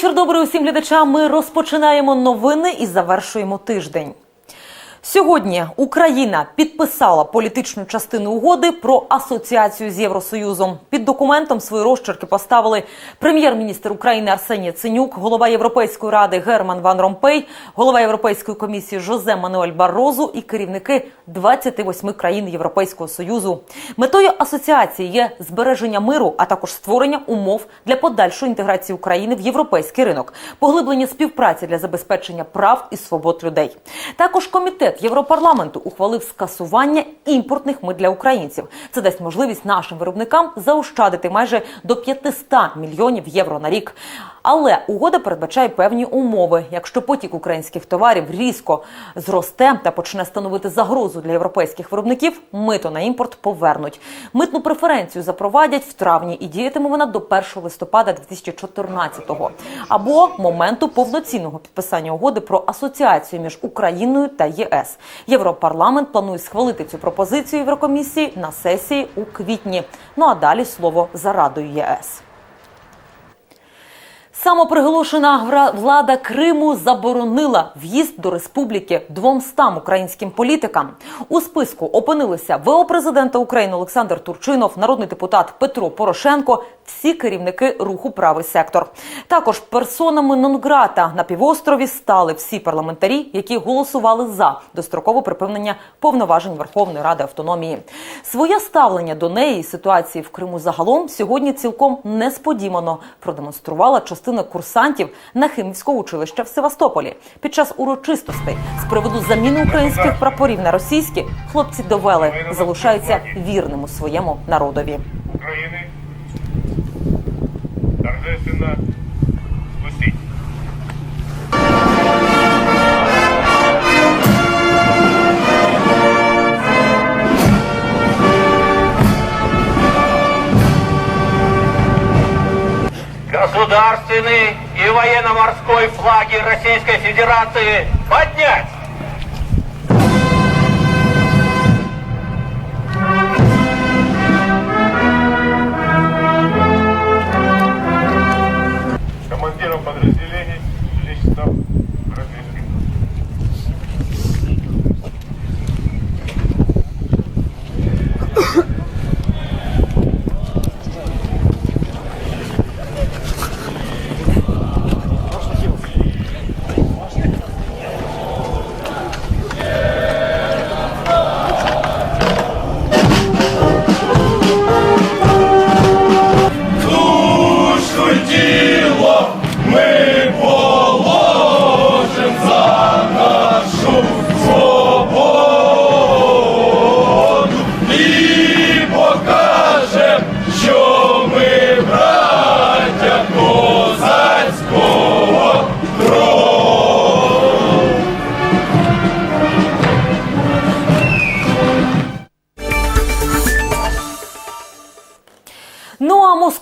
Вечір добрий усім глядачам. Ми розпочинаємо новини і завершуємо тиждень. Сьогодні Україна підписала політичну частину угоди про асоціацію з Євросоюзом. Під документом свої розчерки поставили прем'єр-міністр України Арсеній Яценюк, голова Європейської ради Герман Ван Ромпей, голова Європейської комісії Жозе Мануель Баррозу і керівники 28 країн Європейського союзу. Метою асоціації є збереження миру, а також створення умов для подальшої інтеграції України в європейський ринок, поглиблення співпраці для забезпечення прав і свобод людей. Також комітет Європарламенту ухвалив скасування імпортних мит для українців. Це дасть можливість нашим виробникам заощадити майже до 500 мільйонів євро на рік. Але угода передбачає певні умови. Якщо потік українських товарів різко зросте та почне становити загрозу для європейських виробників, мито на імпорт повернуть. Митну преференцію запровадять в травні і діятиме вона до 1 листопада 2014-го або моменту повноцінного підписання угоди про асоціацію між Україною та ЄС. Європарламент планує схвалити цю пропозицію Єврокомісії на сесії у квітні. Ну а далі слово за радою ЄС. Самоприголошена влада Криму заборонила в'їзд до республіки 200 українським політикам. У списку опинилися ВО президента України Олександр Турчинов, народний депутат Петро Порошенко, всі керівники руху Правий сектор. Також персонами нон-грата на півострові стали всі парламентарі, які голосували за дострокове припинення повноважень Верховної Ради автономії. Своє ставлення до неї ситуації в Криму загалом сьогодні цілком несподівано продемонструвала частина курсантів Нахимівського училища в Севастополі. Під час урочистостей з приводу заміни українських прапорів на російські хлопці довели залишаються вірним у своєму народові. України торжественно спустить. Государственный и военно-морской флаги Российской Федерации поднять!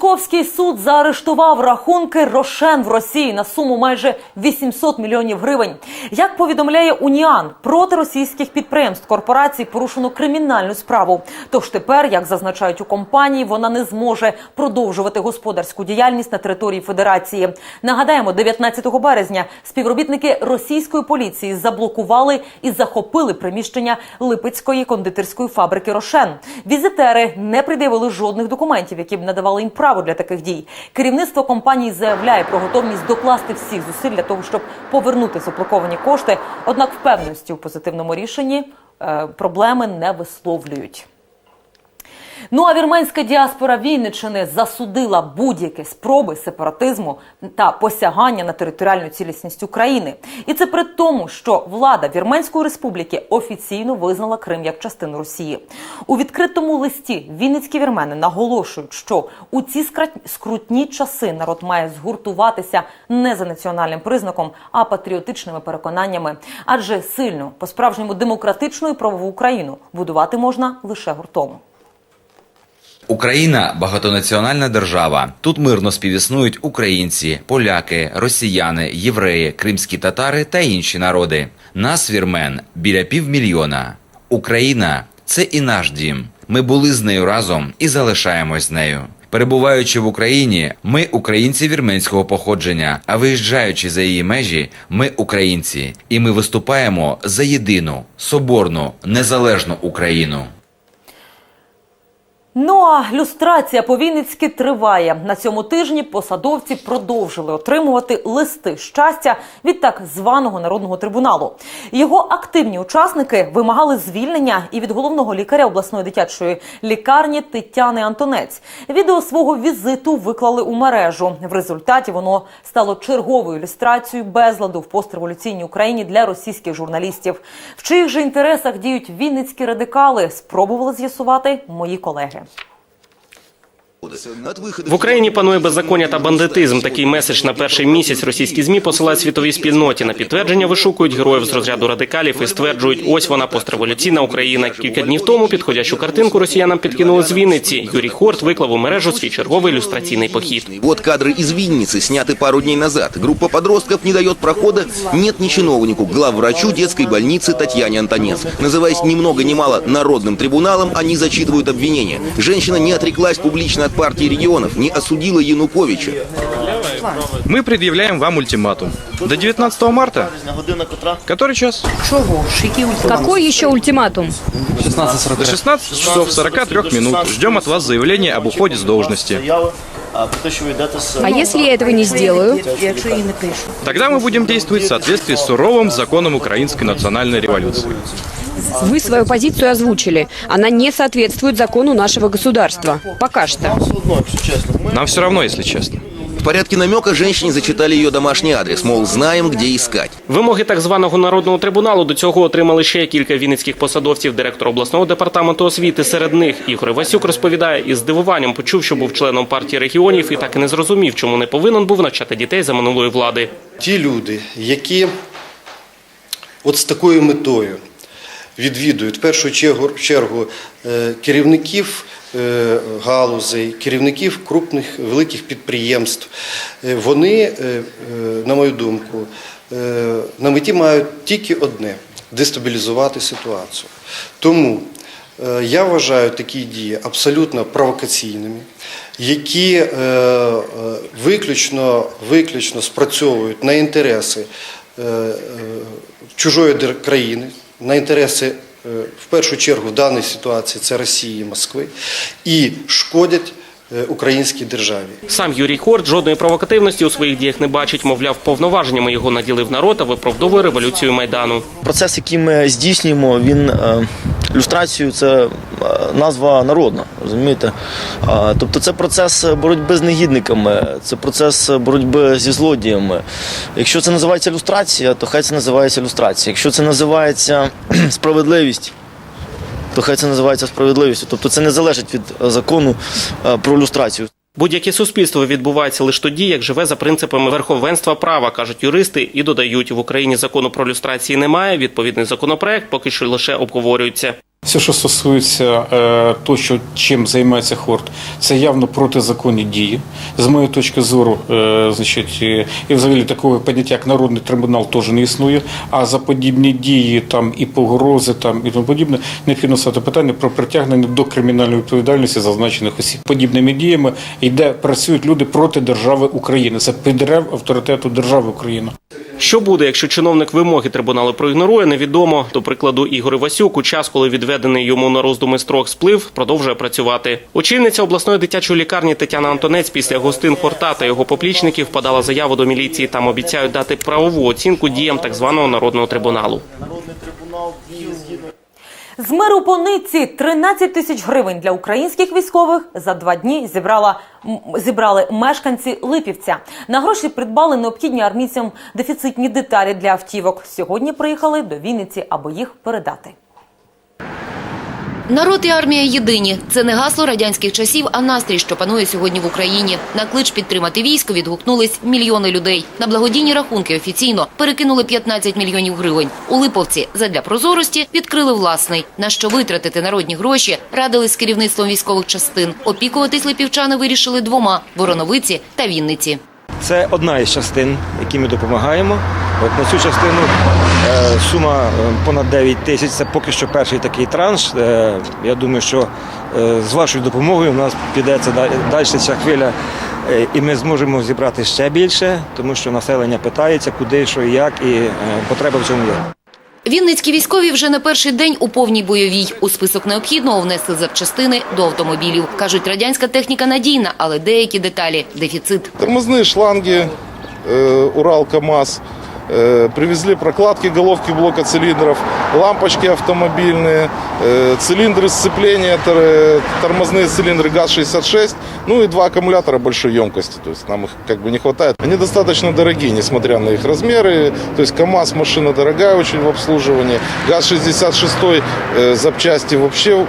Московський суд заарештував рахунки Рошен в Росії на суму майже 800 мільйонів гривень. Як повідомляє Уніан, проти російських підприємств корпорацій порушено кримінальну справу. Тож тепер, як зазначають у компанії, вона не зможе продовжувати господарську діяльність на території Федерації. Нагадаємо, 19 березня співробітники російської поліції заблокували і захопили приміщення Липецької кондитерської фабрики Рошен. Візитери не пред'явили жодних документів, які б надавали їм право для таких дій. Керівництво компанії заявляє про готовність докласти всіх зусиль для того, щоб повернути заблоковані кошти. Однак впевненості у позитивному рішенні е, проблеми не висловлюють. Ну а вірменська діаспора Вінниччини засудила будь-які спроби сепаратизму та посягання на територіальну цілісність України. І це при тому, що влада Вірменської республіки офіційно визнала Крим як частину Росії. У відкритому листі вінницькі вірмени наголошують, що у ці скрутні часи народ має згуртуватися не за національним признаком, а патріотичними переконаннями. Адже сильну, по-справжньому демократичну і правову Україну будувати можна лише гуртом. Україна багатонаціональна держава. Тут мирно співіснують українці, поляки, росіяни, євреї, кримські татари та інші народи. Нас вірмен біля півмільйона. Україна це і наш дім. Ми були з нею разом і залишаємось з нею. Перебуваючи в Україні, ми українці вірменського походження, а виїжджаючи за її межі, ми українці, і ми виступаємо за єдину, соборну, незалежну Україну. Ну а люстрація по-вінницьки триває. На цьому тижні посадовці продовжили отримувати листи щастя від так званого народного трибуналу. Його активні учасники вимагали звільнення і від головного лікаря обласної дитячої лікарні Тетяни Антонець. Відео свого візиту виклали у мережу. В результаті воно стало черговою ілюстрацією безладу в постреволюційній Україні для російських журналістів. В чиїх же інтересах діють вінницькі радикали, спробували з'ясувати мої колеги В Україні панує беззаконня та бандитизм. Такий меседж на перший місяць російські змі посилають світовій спільноті. На підтвердження вишукують героїв з розряду радикалів і стверджують, ось вона постреволюційна Україна. Кілька днів тому підходящу картинку росіянам підкинули з Вінниці. Юрій Хорт виклав у мережу свій черговий ілюстраційний похід. Вот кадры из Винницы, сняты пару дней назад. Группа подростков не дает прохода нет ни чиновнику, главврачу детской больницы Татьяне Антонец. Называясь ни много ни мало народным трибуналом, они зачитывают обвинения. Женщина не отреклась публично от партии регионов, не осудила Януковича. Мы предъявляем вам ультиматум. До 19 марта. Который час? Какой еще ультиматум? До 16 часов 43 минут. Ждем от вас заявления об уходе с должности. А если я этого не сделаю? Тогда мы будем действовать в соответствии с суровым законом украинской национальной революции. Вы свою позицию озвучили. Она не соответствует закону нашего государства. Пока что. Нам все равно, если честно. В порядке намека женщине зачитали ее домашний адрес, мол, знаем, где искать. Вимоги так званого народного трибуналу до цього отримали ще кілька вінницьких посадовців. Директор обласного департаменту освіти серед них Ігор Васюк розповідає із здивуванням почув, що був членом партії регіонів і так і не зрозумів, чому не повинен був навчати дітей за минулої влади. ті люди, які от з такою метою відвідують. В першу чергу, чергу е, керівників е, галузей, керівників крупних великих підприємств, е, вони, на мою думку, на меті мають тільки одне дестабілізувати ситуацію. Тому я вважаю такі дії абсолютно провокаційними, які виключно, виключно спрацьовують на інтереси чужої країни, на інтереси е, в першу чергу в даній ситуації це Росії і Москви, і шкодять е, українській державі. Сам Юрій Хорт жодної провокативності у своїх діях не бачить. Мовляв, повноваженнями його наділив народ, а виправдовує революцію майдану. Процес, який ми здійснюємо, він е, люстрацію це е, назва народна, розумієте? Тобто це процес боротьби з негідниками, це процес боротьби зі злодіями. Якщо це називається люстрація, то хай це називається люстрація. Якщо це називається справедливість, то хай це називається справедливістю. Тобто це не залежить від е, закону е, про люстрацію. Будь-яке суспільство відбувається лише тоді, як живе за принципами верховенства права, кажуть юристи, і додають в Україні закону про люстрації немає. Відповідний законопроект поки що лише обговорюється. Все, що стосується е, того, що чим займається Хорт, це явно протизаконні дії. З моєї точки зору, е, значить, і взагалі такого поняття, як народний трибунал, теж не існує. А за подібні дії там і погрози, там і тому подібне, необхідно стати питання про притягнення до кримінальної відповідальності зазначених осіб. Подібними діями йде працюють люди проти держави України. Це підрив авторитету держави України. Що буде, якщо чиновник вимоги трибуналу проігнорує, невідомо. До прикладу, Ігор Васюк у час, коли відведений йому на роздуми строк сплив, продовжує працювати. Очільниця обласної дитячої лікарні Тетяна Антонець після гостин Хорта та його поплічників подала заяву до міліції. Там обіцяють дати правову оцінку діям так званого народного трибуналу. З миру по нитці 13 тисяч гривень для українських військових за два дні зібрала зібрали мешканці Липівця. На гроші придбали необхідні армійцям дефіцитні деталі для автівок. Сьогодні приїхали до Вінниці, аби їх передати. Народ і армія єдині. Це не гасло радянських часів, а настрій, що панує сьогодні в Україні. На клич підтримати військо відгукнулись мільйони людей. На благодійні рахунки офіційно перекинули 15 мільйонів гривень. У Липовці задля прозорості відкрили власний. На що витратити народні гроші радили з керівництвом військових частин. Опікуватись липівчани вирішили двома – Вороновиці та Вінниці. Це одна із частин, які ми допомагаємо. От на цю частину Сума е, понад 9 тисяч. Це поки що перший такий транш. Е, Я думаю, що е, з вашою допомогою у нас піде далі ця хвиля, е, і ми зможемо зібрати ще більше, тому що населення питається, куди, що і як, і е, потреба в цьому є. Вінницькі військові вже на перший день у повній бойовій. У список необхідного внесли запчастини до автомобілів. Кажуть, радянська техніка надійна, але деякі деталі – дефіцит. Тормозные шланги, Урал, КАМАЗ. Э, Привезли прокладки головки блока цилиндров, лампочки автомобильные, э, цилиндры сцепления, тор- тормозные цилиндры ГАЗ-66, ну и два аккумулятора большой емкости. То есть нам их как бы не хватает. Они достаточно дорогие, несмотря на их размеры. То есть КАМАЗ машина дорогая очень в обслуживании. ГАЗ-66 э, запчасти вообще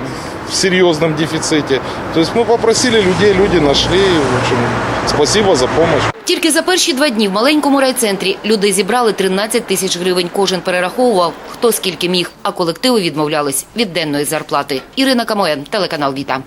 в серьезном дефиците. То есть мы попросили людей, люди нашли. В общем, спасибо за помощь. Тільки за перші два дні в маленькому райцентрі люди зібрали 13 тисяч гривень. Кожен перераховував, хто скільки міг, а колективи відмовлялись від денної зарплати. Ірина Камоен, телеканал Віта.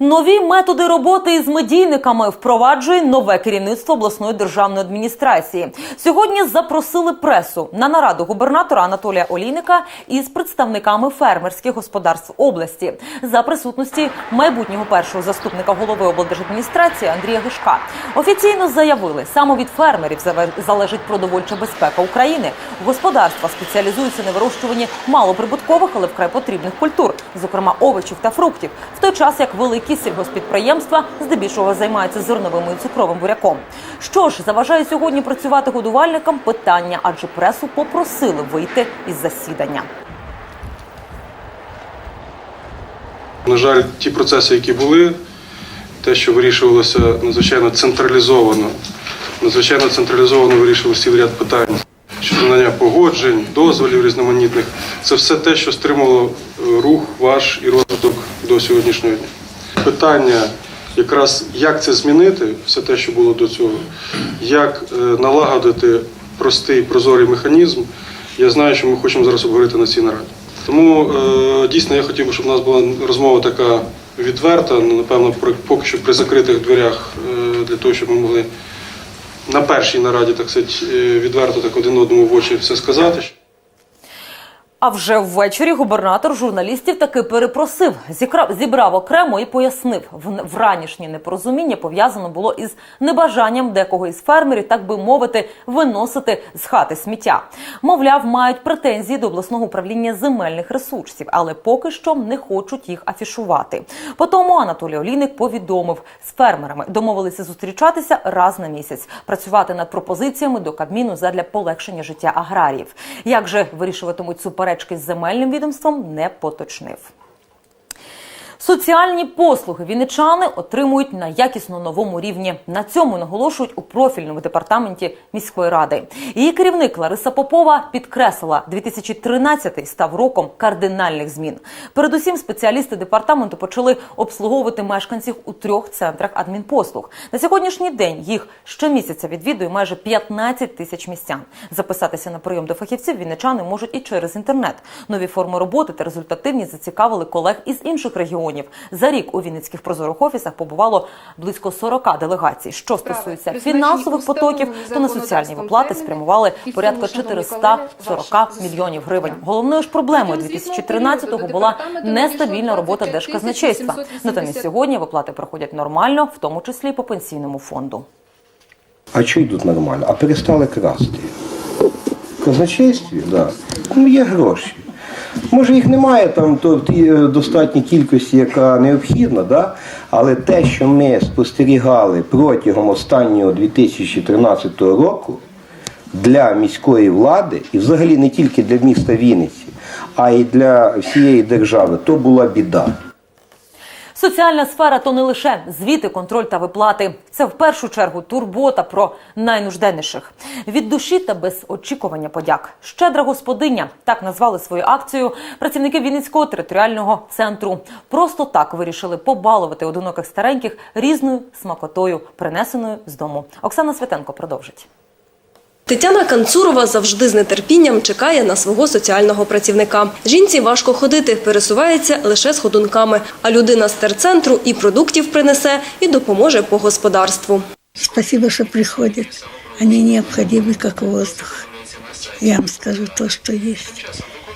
Нові методи роботи із медійниками впроваджує нове керівництво обласної державної адміністрації. Сьогодні запросили пресу на нараду губернатора Анатолія Олійника із представниками фермерських господарств області за присутності майбутнього першого заступника голови облдержадміністрації Андрія Гишка. Офіційно заявили, саме від фермерів залежить продовольча безпека України. Господарства спеціалізуються на вирощуванні малоприбуткових, але вкрай потрібних культур, зокрема овочів та фруктів, в той час як великі сільгоспідприємства здебільшого займаються зерновим і цукровим буряком. Що ж заважає сьогодні працювати годувальникам? Питання, адже пресу попросили вийти із засідання. На жаль, ті процеси, які були, те, що вирішувалося надзвичайно централізовано, надзвичайно централізовано вирішувався цілий ряд питань щодо надання погоджень, дозволів різноманітних. Це все те, що стримувало е, рух ваш і розвиток до сьогоднішнього дня. Питання якраз як це змінити, все те, що було до цього, як е, налагодити простий прозорий механізм. Я знаю, що ми хочемо зараз обговорити на цій нараді. Тому е, дійсно я хотів би, щоб у нас була розмова така відверта, ну, напевно, поки що при закритих дверях, е, для того, щоб ми могли на першій нараді, так сказати, відверто так один одному в очі все сказати. А вже ввечері губернатор журналістів таки перепросив, зібрав окремо і пояснив, вранішнє непорозуміння пов'язано було із небажанням декого із фермерів, так би мовити, виносити з хати сміття. Мовляв, мають претензії до обласного управління земельних ресурсів, але поки що не хочуть їх афішувати. Потому Анатолій Олійник повідомив, з фермерами домовилися зустрічатися раз на місяць, працювати над пропозиціями до Кабміну задля полегшення життя аграріїв. Як же вирішуватимуть суперечки з земельним відомством, не поточнив. Соціальні послуги вінничани отримують на якісно новому рівні. На цьому наголошують у профільному департаменті міської ради. Її керівник Лариса Попова підкреслила, 2013 став роком кардинальних змін. Передусім, спеціалісти департаменту почали обслуговувати мешканців у трьох центрах адмінпослуг. На сьогоднішній день їх щомісяця відвідує майже 15 тисяч містян. Записатися на прийом до фахівців вінничани можуть і через інтернет. Нові форми роботи та результативність зацікавили колег із інших регіонів. За рік у вінницьких прозорих офісах побувало близько 40 делегацій. Що стосується фінансових потоків, то на соціальні виплати спрямували порядка 440 мільйонів гривень. Головною ж проблемою 2013-го була нестабільна робота держказначейства. Натомість сьогодні виплати проходять нормально, в тому числі і по пенсійному фонду. А що йдуть нормально? А перестали красти. В казначействі, да. Ну, є гроші. Може, їх немає там то в е, достатній кількості, яка необхідна, да? але те, що ми спостерігали протягом останнього 2013 року для міської влади, і взагалі не тільки для міста Вінниці, а й для всієї держави, то була біда. Соціальна сфера то не лише звіти, контроль та виплати. Це в першу чергу турбота про найнужденніших. Від душі та без очікування подяк. Щедра господиня так назвали свою акцію працівники Вінницького територіального центру. Просто так вирішили побалувати одиноких стареньких різною смакотою, принесеною з дому. Оксана Святенко продовжить. Тетяна Канцурова завжди з нетерпінням чекає на свого соціального працівника. Жінці важко ходити, пересувається лише з ходунками. А людина з терцентру і продуктів принесе, і допоможе по господарству. Спасибо, что приходят. Они необходимы как воздух. Я вам скажу то, что есть.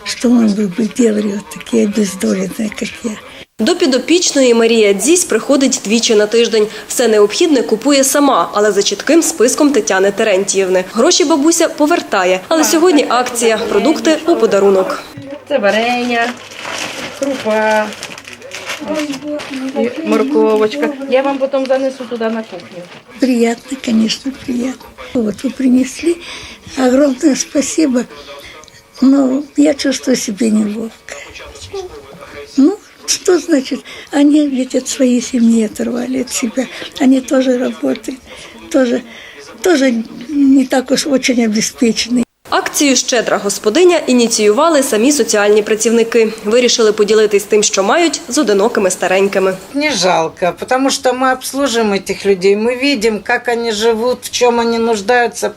Что мы бы делали вот такие обездоленные, как я. До підопічної Марія Дзісь приходить двічі на тиждень. Все необхідне купує сама, але за чітким списком Тетяни Терентіївни. Гроші бабуся повертає, але сьогодні акція – продукти у подарунок. Це варення, крупа, морковочка. Я вам потім занесу туди на кухню. Приятно, конечно, приятно. Вот вы принесли. Огромное спасибо. Но я чувствую себя неловко. Ну, что значит? Они ведь от своей семьи оторвали от себя. Они тоже работают, тоже, тоже не так уж очень обеспечены. Акцію «Щедра господиня» ініціювали самі соціальні працівники. Вирішили поділитись тим, що мають, з одинокими старенькими. Не жалко, потому что мы обслуживаем этих людей, мы видим, как они живут, в чем они нуждаются,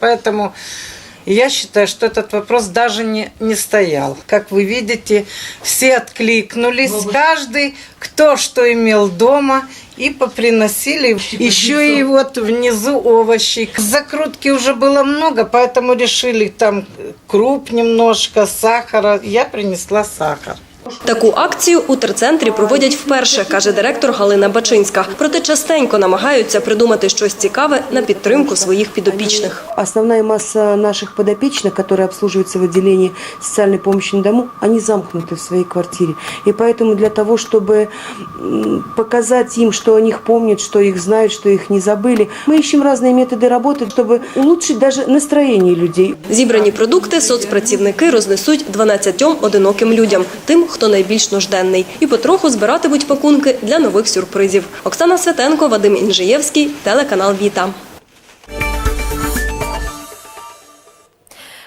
я считаю, что этот вопрос даже не, не стоял. Как вы видите, все откликнулись, каждый, кто что имел дома, и поприносили. Еще и вот внизу овощи. Закрутки уже было много, поэтому решили там круп немножко, сахара. Я принесла сахар. Таку акцію у терцентрі проводять вперше, каже директор Галина Бачинська. Проте частенько намагаються придумати щось цікаве на підтримку своїх підопічних. Основная масса наших подопечных, которые обслуживаются в отделении социальной помощи на дому, они замкнуты в своей квартире. И поэтому для того, чтобы м, показать им, что о них помнят, что их знают, что их не забыли, мы ищем разные методы работы, чтобы улучшить даже настроение людей. Зібрані продукти соцпрацівники рознесуть 12 одиноким людям, тим, хто найбільш нужденний, і потроху збиратимуть пакунки для нових сюрпризів. Оксана Святенко, Вадим Інжиєвський, телеканал Віта.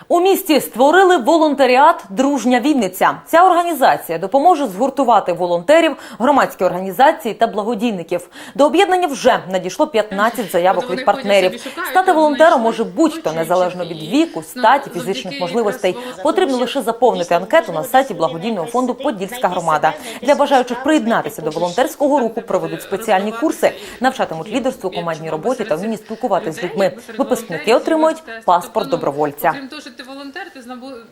У місті створили волонтеріат Дружня Вінниця. Ця організація допоможе згуртувати волонтерів, громадські організації та благодійників. До об'єднання вже надійшло 15 заявок від партнерів. Стати волонтером може будь-хто незалежно від віку, статі, фізичних можливостей. Потрібно лише заповнити анкету на сайті благодійного фонду Подільська громада. Для бажаючих приєднатися до волонтерського руху проведуть спеціальні курси, навчатимуть лідерству, командній роботі та вмінні спілкуватися з людьми. Випускники отримують паспорт добровольця.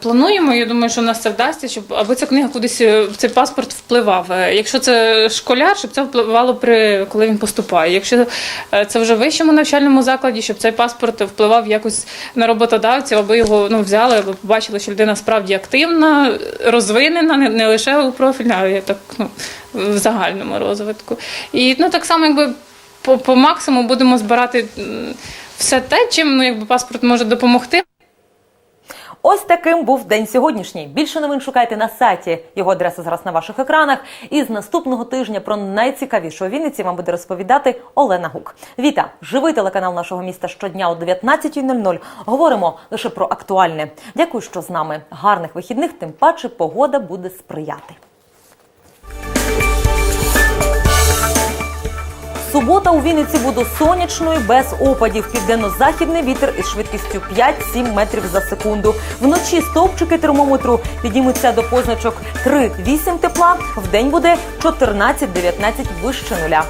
Плануємо. Я думаю, що нас це вдасться, щоб аби ця книга кудись е, в цей паспорт впливав. Е, Якщо це школяр, щоб це впливало при коли він поступає. Якщо е, це вже в вищому навчальному закладі, щоб цей паспорт впливав якось на роботодавців, аби його ну взяли, аби побачили, що людина справді активна, розвинена, не, не лише у профільній, а й так ну в загальному розвитку. І ну так само, якби по, по максимуму будемо збирати все те, чим ну якби паспорт може допомогти. Ось таким був день сьогоднішній. Більше новин шукайте на сайті. Його адреса зараз на ваших екранах. І з наступного тижня про найцікавіше Вінниці вам буде розповідати Олена Гук. Віта, живий телеканал нашого міста щодня о 19.00. Говоримо лише про актуальне. Дякую, що з нами. Гарних вихідних, тим паче погода буде сприяти. Субота у Вінниці буде сонячною без опадів. Південно-західний вітер із швидкістю 5-7 метрів за секунду. Вночі стовпчики термометру підіймуться до позначок 3-8 тепла. В день буде 14-19 вище нуля.